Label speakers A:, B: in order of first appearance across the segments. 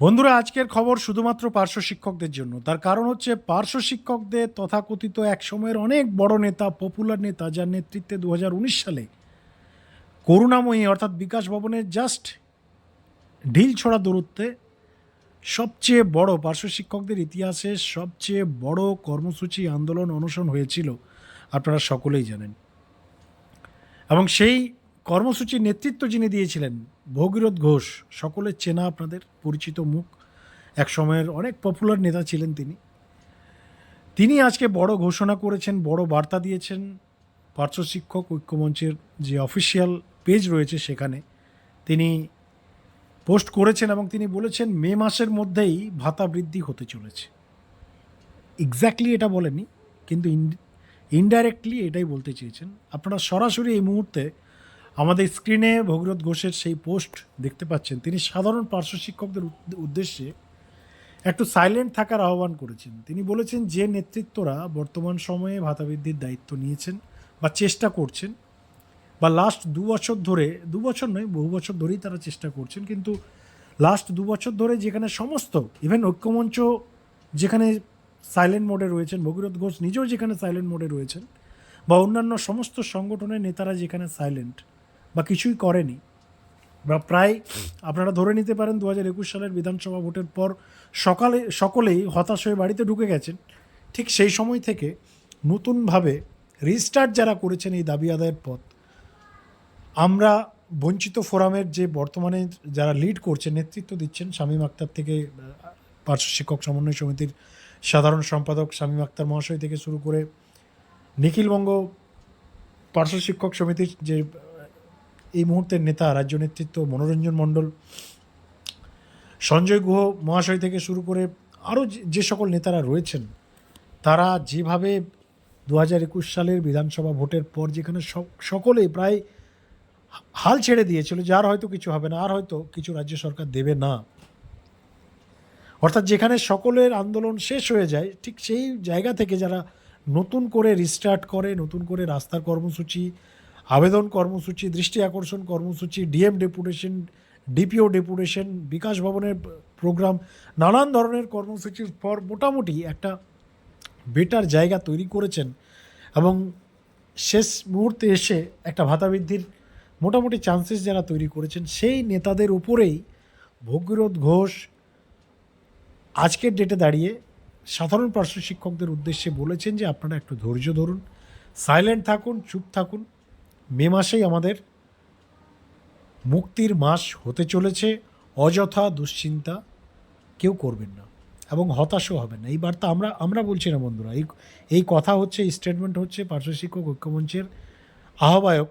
A: বন্ধুরা, আজকের খবর শুধুমাত্র পার্শ্ব শিক্ষকদের জন্য। তার কারণ হচ্ছে পার্শ্ব শিক্ষকদের তথাকথিত এক সময়ের অনেক বড় নেতা পপুলার নেতা, যার নেতৃত্বে দু হাজার উনিশ সালে করুণাময়ী অর্থাৎ বিকাশ ভবনের জাস্ট ঢিল ছড়া দূরত্বে সবচেয়ে বড় পার্শ্ব শিক্ষকদের ইতিহাসে সবচেয়ে বড় কর্মসূচি আন্দোলন অনশন হয়েছিল। আপনারা সকলেই জানেন। এবং সেই কর্মসূচির নেতৃত্ব যিনি দিয়েছিলেন, ভগীরথ ঘোষ সকলের চেনা আপনাদের পরিচিত মুখ। এক সময়ের অনেক পপুলার নেতা ছিলেন তিনি। তিনি আজকে বড় ঘোষণা করেছেন, বড় বার্তা দিয়েছেন। পার্শ্ব শিক্ষক ঐক্যমঞ্চের যে অফিসিয়াল পেজ রয়েছে সেখানে তিনি পোস্ট করেছেন এবং তিনি বলেছেন, মে মাসের মধ্যেই ভাতা বৃদ্ধি হতে চলেছে। এক্স্যাক্টলি এটা বলেনি কিন্তু ইনডাইরেক্টলি এটাই বলতে চেয়েছেন। আপনারা সরাসরি এই মুহূর্তে আমাদের স্ক্রিনে ভগীরথ ঘোষের সেই পোস্ট দেখতে পাচ্ছেন। তিনি সাধারণ পার্শ্ব শিক্ষকদের উদ্দেশ্যে একটু সাইলেন্ট থাকার আহ্বান করেছেন। তিনি বলেছেন, যে নেতৃত্বরা বর্তমান সময়ে ভাতাবৃদ্ধির দায়িত্ব নিয়েছেন বা চেষ্টা করছেন, বা লাস্ট দু বছর ধরে, দু বছর নয়, বহু বছর ধরেই তারা চেষ্টা করছেন, কিন্তু লাস্ট দু বছর ধরে যেখানে সমস্ত ইভেন ঐক্যমঞ্চ যেখানে সাইলেন্ট মোডে রয়েছেন, ভগীরথ ঘোষ নিজেও যেখানে সাইলেন্ট মোডে রয়েছেন, বা অন্যান্য সমস্ত সংগঠনের নেতারা যেখানে সাইলেন্ট বা কিছুই করেনি। বা প্রায় আপনারা ধরে নিতে পারেন দু হাজার একুশ সালের বিধানসভা ভোটের পর সকালে, সকলেই হতাশ হয়ে বাড়িতে ঢুকে গেছেন। ঠিক সেই সময় থেকে নতুনভাবে রিস্টার্ট যারা করেছেন এই দাবি আদায়ের পথ, আমরা বঞ্চিত ফোরামের যে বর্তমানে যারা লিড করছে নেতৃত্ব দিচ্ছেন, শামীম আক্তার থেকে পার্শ্ব শিক্ষক সমন্বয় সমিতির সাধারণ সম্পাদক শামীম আক্তার মহাশয় থেকে শুরু করে নিখিলবঙ্গ পার্শ্ব শিক্ষক সমিতির যে এই মুহূর্তের নেতা, রাজ্য নেতৃত্ব মনোরঞ্জন মণ্ডল, সঞ্জয় গুহ মহাশয় থেকে শুরু করে আরও যে সকল নেতারা রয়েছেন, তারা যেভাবে দু হাজার একুশ সালের বিধানসভা ভোটের পর যেখানে সক- সকলেই প্রায় হাল ছেড়ে দিয়েছিল যে আর হয়তো কিছু হবে না, আর হয়তো কিছু রাজ্য সরকার দেবে না। অর্থাৎ যেখানে সকলের আন্দোলন শেষ হয়ে যায়, ঠিক সেই জায়গা থেকে যারা নতুন করে রিস্টার্ট করে, নতুন করে রাস্তার কর্মসূচি আবেদন কর্মসূচি, দৃষ্টি আকর্ষণ কর্মসূচি, ডিএম ডেপুটেশন, ডিপিও ডেপুটেশন, বিকাশ ভবনের প্রোগ্রাম, নানান ধরনের কর্মসূচির পর মোটামুটি একটা বেটার জায়গা তৈরি করেছেন এবং শেষ মুহূর্তে এসে একটা ভাতা বৃদ্ধির মোটামুটি চান্সেস যারা তৈরি করেছেন, সেই নেতাদের উপরেই ভগীরথ ঘোষ আজকের ডেটে দাঁড়িয়ে সাধারণ পার্শ্ব শিক্ষকদের উদ্দেশ্যে বলেছেন যে আপনারা একটু ধৈর্য ধরুন সাইলেন্ট থাকুন, চুপ থাকুন। মে মাসেই আমাদের মুক্তির মাস হতে চলেছে, অযথা দুশ্চিন্তা কেউ করবেন না এবং হতাশও হবেন না। এই বার্তা আমরা আমরা বলছি না বন্ধুরা, এই এই কথা হচ্ছে স্টেটমেন্ট হচ্ছে পার্শ্ব শিক্ষক ঐক্যমঞ্চের আহ্বায়ক,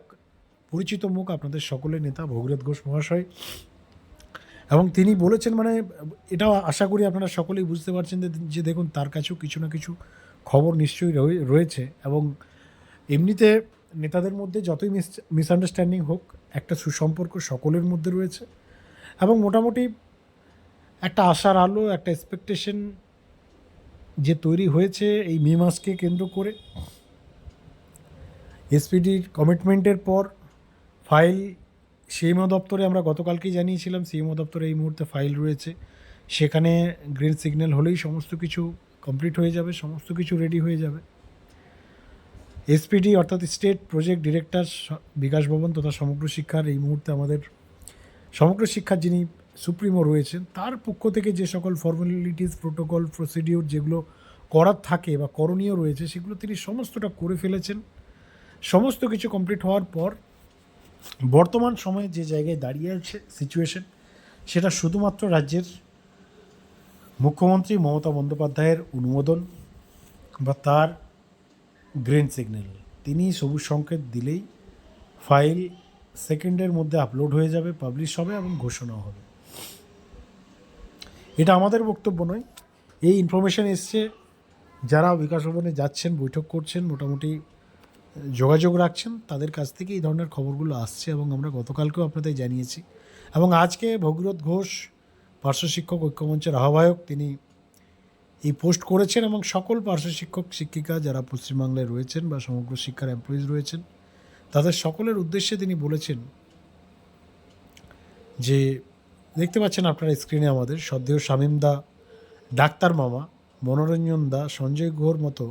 A: পরিচিত মুখ আপনাদের সকলের নেতা ভগীরথ ঘোষ মহাশয়। এবং তিনি বলেছেন মানে এটাও আশা করি আপনারা সকলেই বুঝতে পারছেন যে দেখুন, তার কাছেও কিছু না কিছু খবর নিশ্চয়ই রয়ে- রয়েছে এবং এমনিতে নেতাদের মধ্যে যতই মিস মিসআন্ডারস্ট্যান্ডিং হোক, একটা সুসম্পর্ক সকলের মধ্যে রয়েছে এবং মোটামুটি একটা আশার আলো, একটা এক্সপেকটেশন যে তৈরি হয়েছে এই মে মাসকে কেন্দ্র করে। এসপিডির কমিটমেন্টের পর ফাইল সিএমও দপ্তরে আমরা গতকালকেই জানিয়েছিলাম সিএমও দপ্তরে এই মুহূর্তে ফাইল রয়েছে। সেখানে গ্রিন সিগন্যাল হলেই সমস্ত কিছু কমপ্লিট হয়ে যাবে, সমস্ত কিছু রেডি হয়ে যাবে। এসপিডি অর্থাৎ স্টেট প্রজেক্ট ডিরেক্টর বিকাশ ভবন তথা সমগ্র শিক্ষার এই মুহূর্তে আমাদের, সমগ্র শিক্ষার যিনি সুপ্রিমো রয়েছেন, তার পক্ষ থেকে যে সকল ফর্মালিটিস প্রোটোকল প্রসিডিওর যেগুলো করার থাকে বা করণীয় রয়েছে, সেগুলো তিনি সমস্তটা করে ফেলেছেন। সমস্ত কিছু কমপ্লিট হওয়ার পর, বর্তমান সময়ে যে জায়গায় দাঁড়িয়ে আছে সিচুয়েশন সেটা শুধুমাত্র রাজ্যের মুখ্যমন্ত্রী মমতা বন্দ্যোপাধ্যায়ের অনুমোদন বা তার গ্রিন সিগন্যাল। তিনি সবুজ সংকেত দিলেই ফাইল সেকেন্ডের মধ্যে আপলোড হয়ে যাবে, পাবলিশ হবে এবং ঘোষণা হবে। এটা আমাদের বক্তব্য নয়। এই ইনফরমেশন এসছে, যারা বিকাশ ভবনে যাচ্ছেন, বৈঠক করছেন, মোটামুটি যোগাযোগ রাখছেন, তাদের কাছ থেকে এই ধরনের খবরগুলো আসছে এবং আমরা গতকালকেও আপনাদের জানিয়েছি। এবং আজকে ভগীরথ ঘোষ, পার্শ্ব শিক্ষক, ঐক্যমঞ্চের আহ্বায়ক, তিনি এই পোস্ট করেছেন এবং সকল পার্শ্ব শিক্ষক, শিক্ষিকা যারা পশ্চিমবাংলায় রয়েছেন বা সমগ্র শিক্ষার এমপ্লয়িজ রয়েছেন, তাদের সকলের উদ্দেশ্যে তিনি বলেছেন যে, দেখতে পাচ্ছেন আপনার স্ক্রিনে আমাদের সদ্দেহ শামীম দা, ডাক্তার মামা, মনোরঞ্জন দা, সঞ্জয় গুহর মতো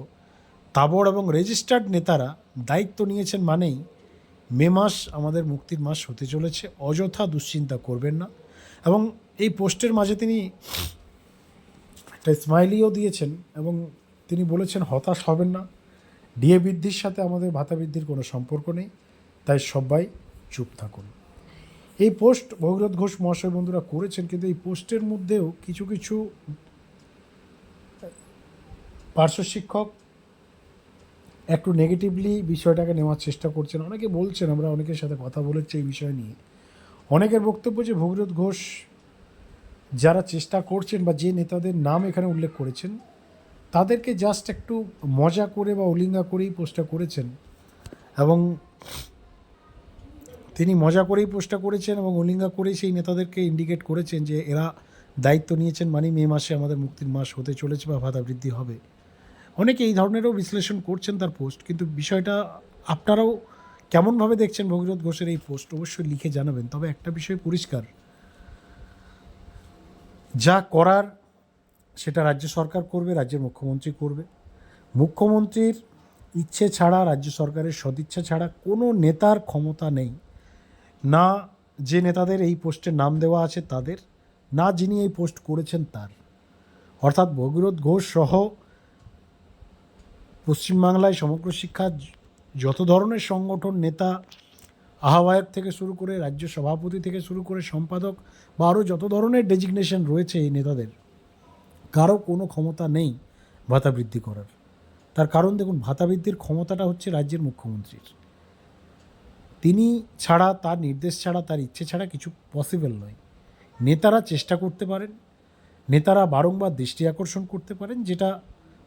A: তাবড় এবং রেজিস্টার্ড নেতারা দায়িত্ব নিয়েছেন মানেই মে মাস আমাদের মুক্তির মাস হতে চলেছে, অযথা দুশ্চিন্তা করবেন না। এবং এই পোস্টের মাঝে তিনি একটা স্মাইলিও দিয়েছেন এবং তিনি বলেছেন, হতাশ হবেন না। ডিএ বৃদ্ধির সাথে আমাদের ভাতা বৃদ্ধির কোনো সম্পর্ক নেই। তাই সবাই চুপ থাকুন। এই পোস্ট ভগীরথ ঘোষ মহাশয় বন্ধুরা করেছেন, কিন্তু এই পোস্টের মধ্যেও কিছু কিছু পার্শ্ব শিক্ষক একটু নেগেটিভলি বিষয়টাকে নেওয়ার চেষ্টা করছেন। অনেকে বলছেন, আমরা অনেকের সাথে কথা বলেছি এই বিষয় নিয়ে। অনেকের বক্তব্য যে ভগীরথ ঘোষ যারা চেষ্টা করছেন বা যে নেতাদের নাম এখানে উল্লেখ করেছেন, তাদেরকে জাস্ট একটু মজা করে বা উলিঙ্গা করেই পোস্টটা করেছেন এবং তিনি মজা করেই পোস্টটা করেছেন এবং উলিঙ্গা করেই সেই নেতাদেরকে ইন্ডিকেট করেছেন যে এরা দায়িত্ব নিয়েছেন মানে মে মাসে আমাদের মুক্তির মাস হতে চলেছে বা ভাতা বৃদ্ধি হবে। অনেকে এই ধরনেরও বিশ্লেষণ করছেন তার পোস্ট কিন্তু বিষয়টা আপনারাও কেমনভাবে দেখছেন ভগীরথ ঘোষের এই পোস্ট অবশ্যই লিখে জানাবেন। তবে একটা বিষয় পরিষ্কার যা করার সেটা রাজ্য সরকার করবে, রাজ্যের মুখ্যমন্ত্রী করবে। মুখ্যমন্ত্রীর ইচ্ছে ছাড়া, রাজ্য সরকারের সদিচ্ছা ছাড়া কোনো নেতার ক্ষমতা নেই। না যে নেতাদের এই পোস্টে নাম দেওয়া আছে তাদের, না যিনি এই পোস্ট করেছেন তার। অর্থাৎ ভগীরথ ঘোষ সহ পশ্চিমবাংলায় সমগ্র শিক্ষা যত ধরনের সংগঠন, নেতা আহ্বায়ক থেকে শুরু করে রাজ্য সভাপতি থেকে শুরু করে সম্পাদক বা আরও যত ধরনের ডেজিগনেশন রয়েছে এই নেতাদের, কারও কোনো ক্ষমতা নেই ভাতা বৃদ্ধি করার। তার কারণ দেখুন, ভাতা বৃদ্ধির ক্ষমতাটা হচ্ছে রাজ্যের মুখ্যমন্ত্রীর। তিনি ছাড়া, তার নির্দেশ ছাড়া, তার ইচ্ছে ছাড়া কিছু পসিবল নয়। নেতারা চেষ্টা করতে পারেন, নেতারা বারংবার দৃষ্টি আকর্ষণ করতে পারেন, যেটা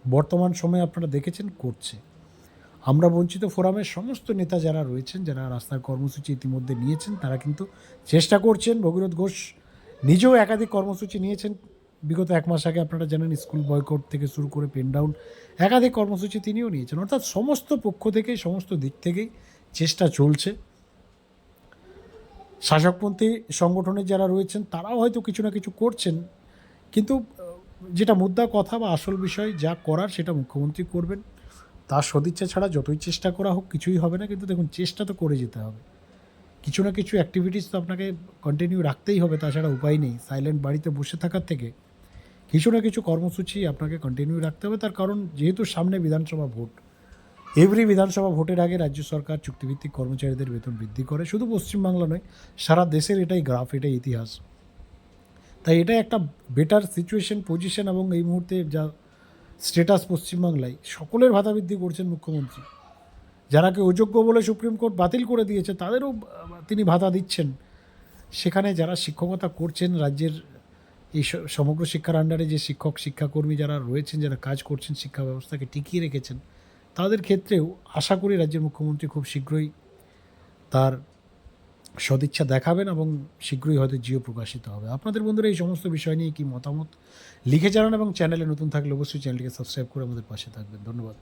A: বর্তমান সময়ে আপনারা দেখেছেন করছে। আমরা বঞ্চিত ফোরামের সমস্ত নেতা যারা রয়েছেন, যারা রাস্তার কর্মসূচি ইতিমধ্যে নিয়েছেন, তারা কিন্তু চেষ্টা করছেন। ভগীরথ ঘোষ নিজেও একাধিক কর্মসূচি নিয়েছেন। বিগত এক মাস আগে আপনারা জানেন, স্কুল বয়কট থেকে শুরু করে পেন ডাউন, একাধিক কর্মসূচি তিনিও নিয়েছেন। অর্থাৎ সমস্ত পক্ষ থেকেই, সমস্ত দিক থেকেই চেষ্টা চলছে। শাসকপন্থী সংগঠনের যারা রয়েছেন, তারাও হয়তো কিছু না কিছু করছেন। কিন্তু যেটা মুদ্রা কথা বা আসল বিষয়, যা করার সেটা মুখ্যমন্ত্রী করবেন। তার সদিচ্ছা ছাড়া যতই চেষ্টা করা হোক, কিছুই হবে না। কিন্তু দেখুন, চেষ্টা তো করে যেতে হবে। কিছু না কিছু অ্যাক্টিভিটিস তো আপনাকে কন্টিনিউ রাখতেই হবে, তাছাড়া উপায় নেই। সাইলেন্ট বাড়িতে বসে থাকার থেকে কিছু না কিছু কর্মসূচি আপনাকে কন্টিনিউ রাখতে হবে। তার কারণ, যেহেতু সামনে বিধানসভা ভোট এভরি বিধানসভা ভোটের আগে রাজ্য সরকার চুক্তিভিত্তিক কর্মচারীদের বেতন বৃদ্ধি করে। শুধু পশ্চিমবাংলা নয়, সারা দেশের এটাই গ্রাফ এটাই ইতিহাস। তাই এটা একটা বেটার সিচুয়েশন পজিশন এবং এই মুহূর্তে যা স্টেটাস পশ্চিমবাংলায় সকলের ভাতা বৃদ্ধি করছেন মুখ্যমন্ত্রী। যারাকে অযোগ্য বলে সুপ্রিম কোর্ট বাতিল করে দিয়েছে, তাদেরও তিনি ভাতা দিচ্ছেন। সেখানে যারা শিক্ষকতা করছেন, রাজ্যের এই সমগ্র শিক্ষার আন্ডারে যে শিক্ষক, শিক্ষাকর্মী যারা রয়েছেন, যারা কাজ করছেন, শিক্ষা ব্যবস্থাকে টিকিয়ে রেখেছেন, তাদের ক্ষেত্রেও আশা করি রাজ্যের মুখ্যমন্ত্রী খুব শীঘ্রই তার সদিচ্ছা দেখাবেন এবং শীঘ্রই হয়তো জিও প্রকাশিত হবে। আপনাদের বন্ধুরা এই সমস্ত বিষয় নিয়ে কি মতামত লিখে জানান এবং চ্যানেলে নতুন থাকলে অবশ্যই চ্যানেলটিকে সাবস্ক্রাইব করে আমাদের পাশে থাকবেন। ধন্যবাদ।